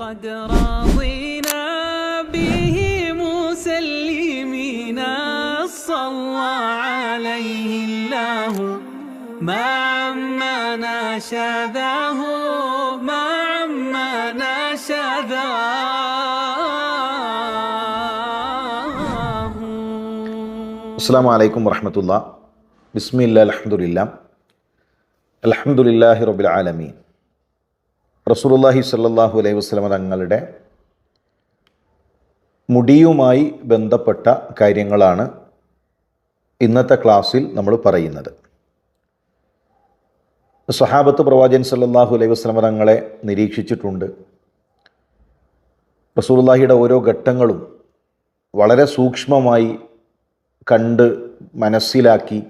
قد رضينا به مسلمين. صلى عليه الله. ما عمنا شذاه ما عمنا شذاه السلام عليكم ورحمة الله. بسم الله الحمد لله. الحمد لله رب العالمين. റസൂലുള്ളാഹി സല്ലാഹു അലൈഹി വസ്ലമ തങ്ങളുടെ മുടിയുമായി ബന്ധപ്പെട്ട കാര്യങ്ങളാണ് ഇന്നത്തെ ക്ലാസ്സിൽ നമ്മൾ പറയുന്നത്. സഹാബത്ത് പ്രവാചൻ സല്ലാഹു അലൈഹി വസ്ലമ തങ്ങളെ നിരീക്ഷിച്ചിട്ടുണ്ട്. റസൂലുള്ളാഹിയുടെ ഓരോ ഘട്ടങ്ങളും വളരെ സൂക്ഷ്മമായി കണ്ട് മനസ്സിലാക്കി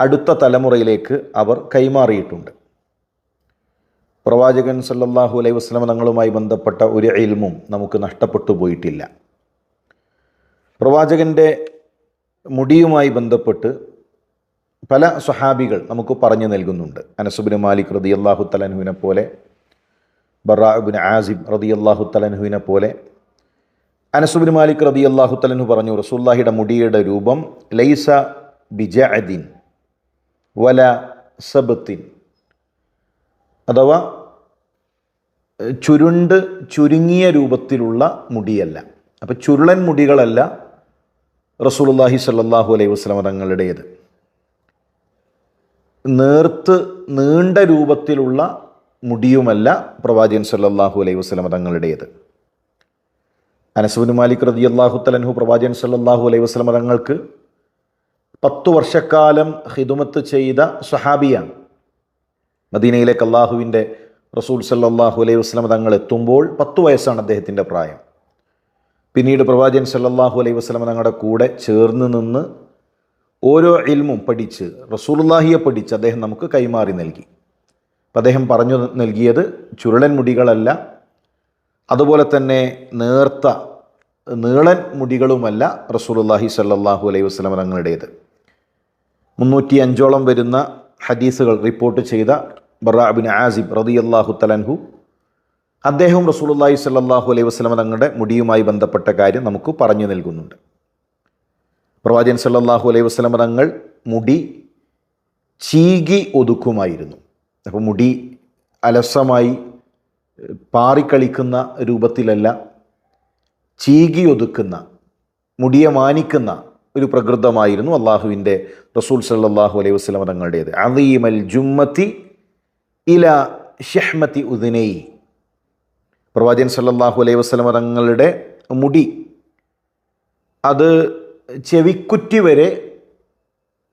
അടുത്ത തലമുറയിലേക്ക് അവർ കൈമാറിയിട്ടുണ്ട്. പ്രവാചകൻ സല്ലാഹു അലൈഹി വസ്ലമ തങ്ങളുമായി ബന്ധപ്പെട്ട ഒരു ഇൽമും നമുക്ക് നഷ്ടപ്പെട്ടു പോയിട്ടില്ല. പ്രവാചകന്റെ മുടിയുമായി ബന്ധപ്പെട്ട് പല സ്വഹാബികൾ നമുക്ക് പറഞ്ഞു നൽകുന്നുണ്ട്. അനസുബിന് മാലിക് റതി അള്ളാഹു തലൻഹുവിനെ പോലെ ബറാബിൻ ആസിബ് റതി അള്ളാഹു തലൻഹുവിനെ പോലെ. അനസുബിൻ മാലിക് റതി അള്ളാഹു തലൻഹു പറഞ്ഞു റസൂല്ലാഹിയുടെ മുടിയുടെ രൂപം ലൈസ ബിജഅദിൻ വല സബത്തിൻ അഥവാ ചുരുണ്ട് ചുരുങ്ങിയ രൂപത്തിലുള്ള മുടിയല്ല. അപ്പോൾ ചുരുളൻ മുടികളല്ല റസൂലുള്ളാഹി സല്ലാഹു അലൈഹി വസ്ലം തങ്ങളുടേത്. നേർത്ത് നീണ്ട രൂപത്തിലുള്ള മുടിയുമല്ല പ്രവാചകൻ സല്ലാഹു അലൈഹി വസ്ലം തങ്ങളുടേത്. അനസുബിൻ മാലിക് റതി അള്ളാഹു തലൻഹു പ്രവാചകൻ സല്ലാഹു അലൈഹി വസ്ലം തങ്ങൾക്ക് പത്തു വർഷക്കാലം ഹിദുമത്ത് ചെയ്ത സ്വഹാബിയാണ്. മദീനയിലേക്ക് അള്ളാഹുവിന്റെ റസൂൽ സല്ലാഹു അലൈഹി വസ്ലം തങ്ങൾ എത്തുമ്പോൾ പത്തു വയസ്സാണ് അദ്ദേഹത്തിന്റെ പ്രായം. പിന്നീട് പ്രവാചകൻ സല്ലാഹു അലൈഹി വസ്ലം തങ്ങളുടെ കൂടെ ചേർന്ന് നിന്ന് ഓരോ ഇൽമും പഠിച്ച് റസൂലുള്ളാഹിയെ പഠിച്ച് അദ്ദേഹം നമുക്ക് കൈമാറി നൽകി. അപ്പം അദ്ദേഹം പറഞ്ഞു നൽകിയത് ചുരുളൻ മുടികളല്ല അതുപോലെ തന്നെ നേർത്ത നീളൻ മുടികളുമല്ല റസൂലുള്ളാഹി സല്ലാഹു അലൈഹി വസ്ലം തങ്ങളുടേത്. മുന്നൂറ്റി അഞ്ചോളം വരുന്ന ഹദീസുകൾ റിപ്പോർട്ട് ചെയ്ത ബറാബിൻ ആസിബ് റതി അള്ളാഹു തലൻഹു അദ്ദേഹവും റസൂലുള്ളാഹി സ്വല്ലല്ലാഹു അലൈഹി വസ്ലമ തങ്ങളുടെ മുടിയുമായി ബന്ധപ്പെട്ട കാര്യം നമുക്ക് പറഞ്ഞു നൽകുന്നുണ്ട്. പ്രവാചകൻ സല്ലാഹു അലൈഹി വസ്ലമ തങ്ങൾ മുടി ചീകി ഒതുക്കുമായിരുന്നു. അപ്പോൾ മുടി അലസമായി പാറിക്കളിക്കുന്ന രൂപത്തിലല്ല ചീകി ഒതുക്കുന്ന മുടിയെ മാനിക്കുന്ന ഒരു പ്രകൃതമായിരുന്നു അള്ളാഹുവിന്റെ റസൂൽ സല്ലാഹു അലൈഹി വസ്ലമ തങ്ങളുടേത്. അലീമൽ ജുമ്മത്തി ഇല ഷഹ്മത്തി ഉദിനൈ. പ്രവാചകൻ സല്ലാഹു അലൈഹി വസ്ലമ തങ്ങളുടെ മുടി അത് ചെവിക്കുറ്റി വരെ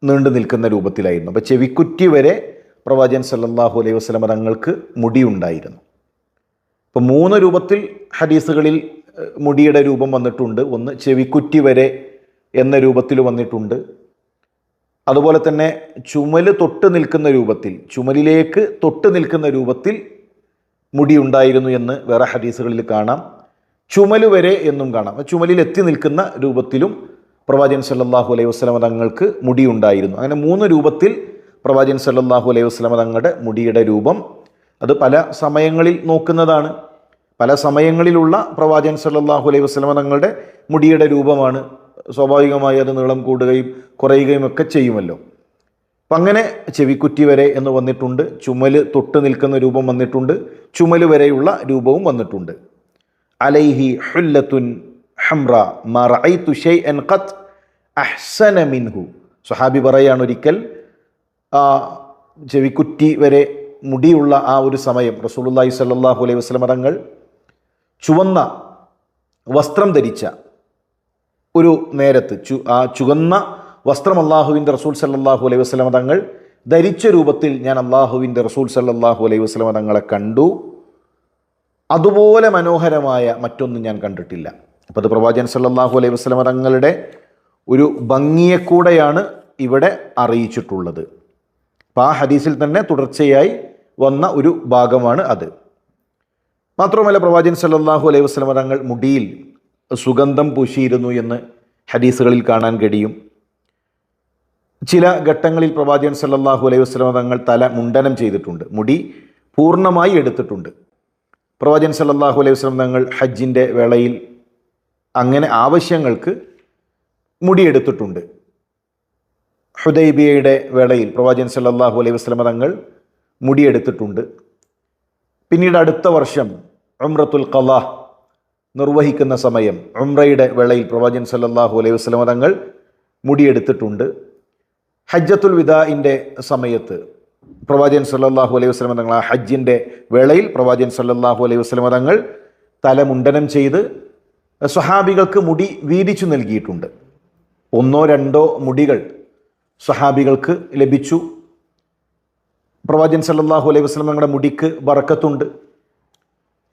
നീണ്ടു നിൽക്കുന്ന രൂപത്തിലായിരുന്നു. അപ്പോൾ ചെവിക്കുറ്റി വരെ പ്രവാചകൻ സല്ലാഹു അലൈഹി വസ്ലമ തങ്ങൾക്ക് മുടി ഉണ്ടായിരുന്നു. ഇപ്പോൾ മൂന്ന് രൂപത്തിൽ ഹദീസുകളിൽ മുടിയുടെ രൂപം വന്നിട്ടുണ്ട്. ഒന്ന് ചെവിക്കുറ്റി വരെ എന്ന രൂപത്തിൽ വന്നിട്ടുണ്ട്. അതുപോലെ തന്നെ ചുമൽ തൊട്ട് നിൽക്കുന്ന രൂപത്തിൽ ചുമലിലേക്ക് തൊട്ട് നിൽക്കുന്ന രൂപത്തിൽ മുടി ഉണ്ടായിരുന്നു എന്ന് വേറെ ഹദീസുകളിൽ കാണാം. ചുമൽ വരെ എന്നും കാണാം. ചുമലിൽ എത്തി നിൽക്കുന്ന രൂപത്തിലും പ്രവാചകൻ സല്ലാഹു അലൈഹി വസ്ലമ തങ്ങൾക്ക് മുടി ഉണ്ടായിരുന്നു. അങ്ങനെ മൂന്ന് രൂപത്തിൽ പ്രവാചകൻ സല്ലാഹു അലൈഹി വസ്ലമ തങ്ങളുടെ മുടിയുടെ രൂപം അത് പല സമയങ്ങളിൽ നോക്കുന്നതാണ്. പല സമയങ്ങളിലുള്ള പ്രവാചകൻ സല്ലാഹു അലൈഹി വസ്ലമ തങ്ങളുടെ മുടിയുടെ രൂപമാണ് സ്വാഭാവികമായി അത് നീളം കൂടുകയും കുറയുകയും ഒക്കെ ചെയ്യുമല്ലോ. അപ്പം അങ്ങനെ ചെവിക്കുറ്റി വരെ എന്ന് വന്നിട്ടുണ്ട് ചുമൽ തൊട്ട് നിൽക്കുന്ന രൂപം വന്നിട്ടുണ്ട് ചുമൽ വരെയുള്ള രൂപവും വന്നിട്ടുണ്ട്. അലൈഹി ഹുല്ലത്തുൻ ഹംറ മറൈതു ഷൈഅൻ ഖത്ത് അഹ്സന മിൻഹു. സുഹാബി പറയാണ് ഒരിക്കൽ ചെവിക്കുറ്റി വരെ മുടിയുള്ള ആ ഒരു സമയം റസൂലുള്ളാഹി സ്വല്ലല്ലാഹു അലൈഹി വസല്ലം തങ്ങൾ ചുവന്ന വസ്ത്രം ധരിച്ച ഒരു നേരത്ത് ചു ആ ചുവന്ന വസ്ത്രം അള്ളാഹുവിന്റെ റസൂൽ സല്ലാഹു അലൈഹി വസ്ലമ തങ്ങൾ ധരിച്ച രൂപത്തിൽ ഞാൻ അള്ളാഹുവിന്റെ റസൂൽ സല്ലാഹു അലൈഹി വസ്ലമ തങ്ങളെ കണ്ടു. അതുപോലെ മനോഹരമായ മറ്റൊന്നും ഞാൻ കണ്ടിട്ടില്ല. അപ്പോൾ അത് പ്രവാചകൻ സല്ലാഹു അലൈഹി വസ്ലമ തങ്ങളുടെ ഒരു ഭംഗിയെ കൂടെയാണ് ഇവിടെ അറിയിച്ചിട്ടുള്ളത്. അപ്പോൾ ആ ഹദീസിൽ തന്നെ തുടർച്ചയായി വന്ന ഒരു ഭാഗമാണ് അത്. മാത്രമല്ല പ്രവാചകൻ സല്ലാഹു അലൈഹി വസ്ലമ തങ്ങൾ മുടിയിൽ സുഗന്ധം പൂശിയിരുന്നു എന്ന് ഹദീസുകളിൽ കാണാൻ കഴിയും. ചില ഘട്ടങ്ങളിൽ പ്രവാചകൻ സല്ലാഹു അലൈഹി വസ്ലമ തങ്ങൾ തല മുണ്ടനം ചെയ്തിട്ടുണ്ട്. മുടി പൂർണമായി എടുത്തിട്ടുണ്ട്. പ്രവാചകൻ സല്ലാഹു അലൈഹി വസ്ലം തങ്ങൾ ഹജ്ജിന്റെ വേളയിൽ അങ്ങനെ ആവശ്യങ്ങൾക്ക് മുടിയെടുത്തിട്ടുണ്ട് ഹുദൈബിയയുടെ വേളയിൽ പ്രവാചകൻ സല്ലാഹു അലൈഹി വസ്ലമ തങ്ങൾ മുടിയെടുത്തിട്ടുണ്ട് പിന്നീട് അടുത്ത വർഷം ഉംറത്തുൽ കലാഹ് നിർവഹിക്കുന്ന സമയം ഉംറയുടെ വേളയിൽ പ്രവാചൻ സല്ലാഹു അലൈഹി വസ്ലമ തങ്ങൾ മുടിയെടുത്തിട്ടുണ്ട്. ഹജ്ജത്തുൽ വിദാഇന്റെ സമയത്ത് പ്രവാചൻ സല്ലാഹു അലൈഹി വസ്ലമ തങ്ങൾ ആ ഹജ്ജിന്റെ വേളയിൽ പ്രവാചൻ സല്ലാഹു അലൈഹി വസ്ലമ തങ്ങൾ തലമുണ്ടനം ചെയ്ത് സ്വഹാബികൾക്ക് മുടി വീതിച്ചു നൽകിയിട്ടുണ്ട്. ഒന്നോ രണ്ടോ മുടികൾ സ്വഹാബികൾക്ക് ലഭിച്ചു. പ്രവാചൻ സല്ലാഹു അലൈഹി വസല്ലം തങ്ങളുടെ മുടിക്ക് ബറക്കത്തുണ്ട്.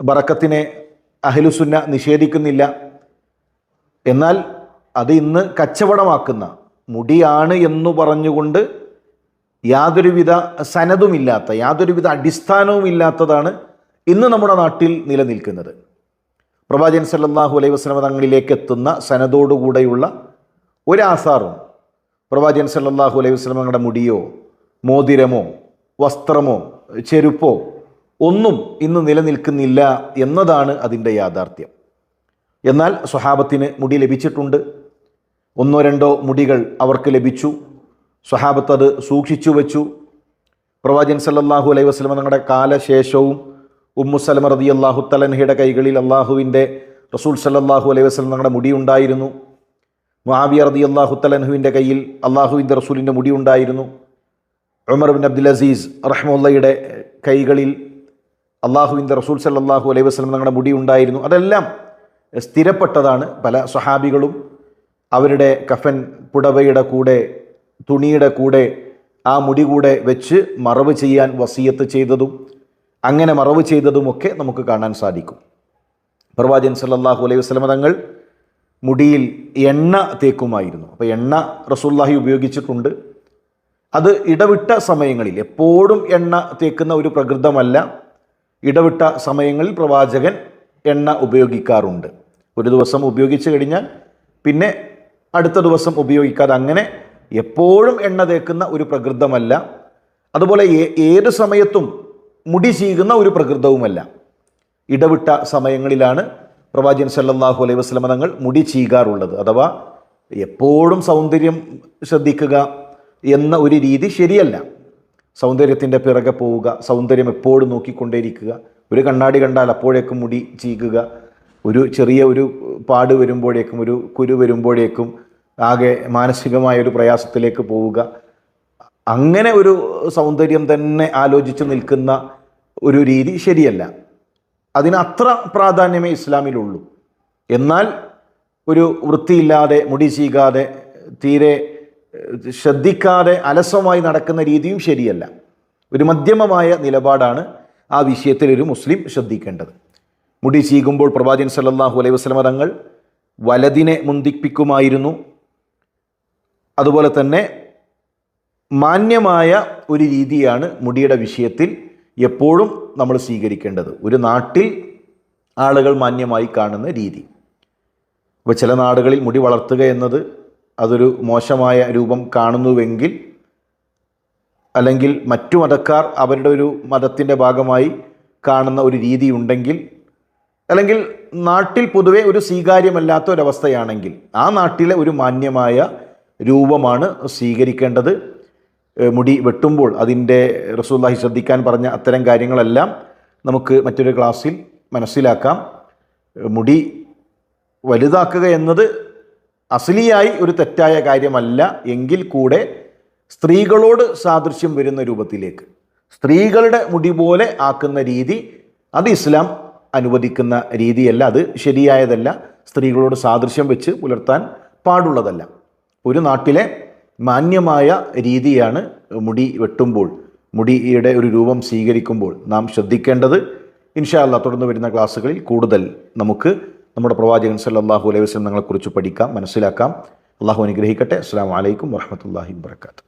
ബറക്കത്തിനെ അഹിലുസുന്ന നിഷേധിക്കുന്നില്ല. എന്നാൽ അത് ഇന്ന് കച്ചവടമാക്കുന്ന മുടിയാണ് എന്ന് പറഞ്ഞുകൊണ്ട് യാതൊരുവിധ സനതുമില്ലാത്ത യാതൊരുവിധ അടിസ്ഥാനവും ഇല്ലാത്തതാണ് ഇന്ന് നമ്മുടെ നാട്ടിൽ നിലനിൽക്കുന്നത്. പ്രവാചകൻ സല്ലാഹു അലൈഹി വസ്ലമ തങ്ങളിലേക്ക് എത്തുന്ന സനതോടുകൂടെയുള്ള ഒരാസാറും പ്രവാചകൻ സല്ലാഹു അലൈഹി വസ്ലമങ്ങളുടെ മുടിയോ മോതിരമോ വസ്ത്രമോ ചെരുപ്പോ ഒന്നും ഇന്ന് നിലനിൽക്കുന്നില്ല എന്നതാണ് അതിന്റെ യാഥാർത്ഥ്യം. എന്നാൽ സ്വഹാബത്തിന് മുടി ലഭിച്ചിട്ടുണ്ട്. ഒന്നോ രണ്ടോ മുടികൾ അവർക്ക് ലഭിച്ചു. സ്വഹാബത്ത് അത് സൂക്ഷിച്ചു വെച്ചു. പ്രവാചൻ സല്ലാഹു അലൈഹി വസല്ലം തങ്ങളുടെ കാലശേഷവും ഉമ്മുസലമ റതി അള്ളാഹു തലൻഹയുടെ കൈകളിൽ അള്ളാഹുവിന്റെ റസൂൽ സല്ലാഹു അലൈഹി വസ്ലം തങ്ങളുടെ മുടി ഉണ്ടായിരുന്നു. മുആവിയ റതി അള്ളാഹു തലൻഹുവിന്റെ കയ്യിൽ അള്ളാഹുവിന്റെ റസൂലിന്റെ മുടി ഉണ്ടായിരുന്നു. ഉമർ ബിൻ അബ്ദുൽ അസീസ് റഹ്മുള്ളയുടെ കൈകളിൽ അള്ളാഹുവിന്റെ റസൂൽ സല്ലാഹു അലൈഹി വസ്ലം തങ്ങളുടെ മുടി ഉണ്ടായിരുന്നു. അതെല്ലാം സ്ഥിരപ്പെട്ടതാണ്. പല സ്വഹാബികളും അവരുടെ കഫൻ പുടവയുടെ കൂടെ തുണിയുടെ കൂടെ ആ മുടി കൂടെ വെച്ച് മറവ് ചെയ്യാൻ വസീയത്ത് ചെയ്തതും അങ്ങനെ മറവ് ചെയ്തതുമൊക്കെ നമുക്ക് കാണാൻ സാധിക്കും. പ്രവാചൻ സല്ലാഹു അലൈഹി വസ്ലമ തങ്ങൾ മുടിയിൽ എണ്ണ തേക്കുമായിരുന്നു. അപ്പോൾ എണ്ണ റസൂല്ലാഹി ഉപയോഗിച്ചിട്ടുണ്ട്. അത് ഇടവിട്ട സമയങ്ങളിൽ എപ്പോഴും എണ്ണ തേക്കുന്ന ഒരു പ്രകൃതമല്ല. ഇടവിട്ട സമയങ്ങളിൽ പ്രവാചകൻ എണ്ണ ഉപയോഗിക്കാറുണ്ട്. ഒരു ദിവസം ഉപയോഗിച്ചു കഴിഞ്ഞാൽ പിന്നെ അടുത്ത ദിവസം ഉപയോഗിക്കാതെ അങ്ങനെ എപ്പോഴും എണ്ണ തേക്കുന്ന ഒരു പ്രകൃതമല്ല. അതുപോലെ ഏത് സമയത്തും മുടി ചീകുന്ന ഒരു പ്രകൃതവുമല്ല. ഇടവിട്ട സമയങ്ങളിലാണ് പ്രവാചകൻ സല്ലാഹു അലൈഹി വസ്ലമ തങ്ങൾ മുടി ചീകാറുള്ളത്. അഥവാ എപ്പോഴും സൗന്ദര്യം ശ്രദ്ധിക്കുക എന്ന ഒരു രീതി ശരിയല്ല. സൗന്ദര്യത്തിന്റെ പിറകെ പോവുക സൗന്ദര്യം എപ്പോഴും നോക്കിക്കൊണ്ടേയിരിക്കുക. ഒരു കണ്ണാടി കണ്ടാൽ അപ്പോഴേക്കും മുടി ചീകുക. ഒരു ചെറിയ ഒരു പാട് വരുമ്പോഴേക്കും ഒരു കുരു വരുമ്പോഴേക്കും ആകെ മാനസികമായ ഒരു പ്രയാസത്തിലേക്ക് പോവുക. അങ്ങനെ ഒരു സൗന്ദര്യം തന്നെ ആലോചിച്ച് നിൽക്കുന്ന ഒരു രീതി ശരിയല്ല. അതിന് അത്ര പ്രാധാന്യമേ ഇസ്ലാമിലുള്ളൂ. എന്നാൽ ഒരു വൃത്തിയില്ലാതെ മുടി ചീകാതെ തീരെ ശ്രദ്ധിക്കാതെ അലസമായി നടക്കുന്ന രീതിയും ശരിയല്ല. ഒരു മധ്യമമായ നിലപാടാണ് ആ വിഷയത്തിൽ ഒരു മുസ്ലിം ശ്രദ്ധിക്കേണ്ടത്. മുടി ചീകുമ്പോൾ പ്രവാചകൻ സല്ലാഹു അലൈഹി വസ്ലമ തങ്ങൾ വലതിനെ മുന്തിപ്പിക്കുമായിരുന്നു. അതുപോലെ തന്നെ മാന്യമായ ഒരു രീതിയാണ് മുടിയുടെ വിഷയത്തിൽ എപ്പോഴും നമ്മൾ സ്വീകരിക്കേണ്ടത്. ഒരു നാട്ടിൽ ആളുകൾ മാന്യമായി കാണുന്ന രീതി. അപ്പോൾ ചില നാടുകളിൽ മുടി വളർത്തുക എന്നത് അതൊരു മോശമായ രൂപം കാണുന്നുവെങ്കിൽ അല്ലെങ്കിൽ മറ്റു മതക്കാർ അവരുടെ ഒരു മതത്തിന്റെ ഭാഗമായി കാണുന്ന ഒരു രീതി ഉണ്ടെങ്കിൽ അല്ലെങ്കിൽ നാട്ടിൽ പൊതുവെ ഒരു സ്വീകാര്യമല്ലാത്ത ഒരവസ്ഥയാണെങ്കിൽ ആ നാട്ടിലെ ഒരു മാന്യമായ രൂപമാണ് സ്വീകരിക്കേണ്ടത്. മുടി വെട്ടുമ്പോൾ അതിന്റെ റസൂല്ലാഹി ശ്രദ്ധിക്കാൻ പറഞ്ഞ അത്തരം കാര്യങ്ങളെല്ലാം നമുക്ക് മറ്റൊരു ക്ലാസ്സിൽ മനസ്സിലാക്കാം. മുടി വലുതാക്കുക എന്നത് അസലിയായി ഒരു തെറ്റായ കാര്യമല്ല എങ്കിൽ കൂടെ സ്ത്രീകളോട് സാദൃശ്യം വരുന്ന രൂപത്തിലേക്ക്. സ്ത്രീകളുടെ മുടി പോലെ ആക്കുന്ന രീതി അത് ഇസ്ലാം അനുവദിക്കുന്ന രീതിയല്ല അത് ശരിയായതല്ല. സ്ത്രീകളോട് സാദൃശ്യം വെച്ച് പുലർത്താൻ പാടുള്ളതല്ല. ഒരു നാട്ടിലെ മാന്യമായ രീതിയാണ് മുടി വെട്ടുമ്പോൾ മുടിയുടെ ഒരു രൂപം സ്വീകരിക്കുമ്പോൾ നാം ശ്രദ്ധിക്കേണ്ടത്. ഇൻഷാല്ല തുടർന്ന് വരുന്ന ക്ലാസ്സുകളിൽ കൂടുതൽ നമുക്ക് നമ്മുടെ പ്രവാചകൻ സല്ലാഹു അലൈഹി വസ്ലം നിങ്ങളെക്കുറിച്ച് പഠിക്കാം മനസ്സിലാക്കാം. അള്ളാഹു അനുഗ്രഹിക്കട്ടെ. അസ്സാം വലൈക്കും വരഹമുല്ലാഹി വാത്തു